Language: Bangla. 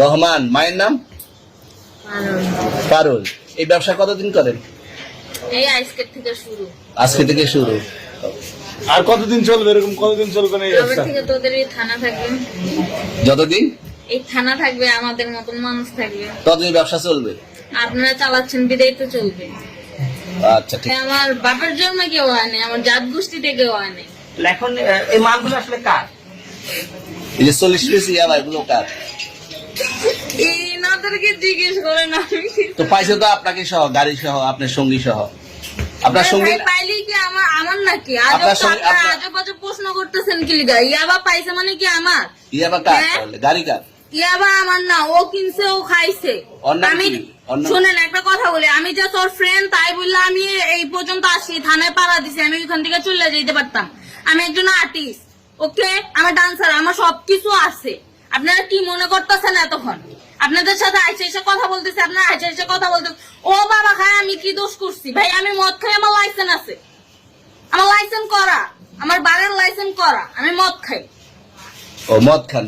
রহমান মায়ের নাম? পারুল। এই ব্যবসা কতদিন করেন? এই আইসকেট থেকে শুরু। আজকে থেকে শুরু। আর কতদিন চলবে? এরকম কতদিন চলবে না এই ব্যবসা? থেকে তোদের এই থানা থাকবে। যতদিন? এই থানা থাকবে আমাদের মতন মানুষ থাকবে। ততদিন ব্যবসা চলবে? আপনারা চালাচ্ছেন বিদায় তো চলবে। আচ্ছা ঠিক। আমার বাপের জন্ম কেউ হয় নাই আমার জাত গোষ্ঠীতে কেউ হয় নাই। এখন এই মালগুলো আসলে কার? এই যে চল্লিশ পিস ইয়াবা এগুলো কার? এই জিজ্ঞেস করেন আমি তো পাইছে তো আপনাকে সহ গাড়ি সহ আপনার সঙ্গী সহ। আপনার সঙ্গী পাইলি কি আমার আমার নাকি? আপনার সঙ্গে- আজব আজব প্রশ্ন করতেছেন কি লিগা? ইয়াবা পাইছে মানে কি আমার? ইয়াবা কার? হ্যাঁ? তাহলে? গাড়ি কার? ইয়াবা আমার না ও কিনছে ও খাইছে। আমি শুনেন একটা কথা বলি আমি যে তোর ফ্রেন্ড তাই বললে আমি এই পর্যন্ত আসি থানায় পাড়া দিছি আমি ওইখান থেকে চলে যেতে পারতাম। আমি একজন আর্টিস্ট ওকে আমার ডান্সার আমার সবকিছু আছে। আপনারা কি মনে করতেছেন এতক্ষণ? আপনাদের সাথে আইসে এসে কথা বলতেছে, আপনারা আইসে এসে কথা বলতে ও বাবা খায়, আমি কি দোষ করছি? ভাই, আমি মদ খাই, আমার লাইসেন্স আছে। আমার লাইসেন্স করা, আমার বাড়ির লাইসেন্স করা, আমি মদ খাই। ও মদ খান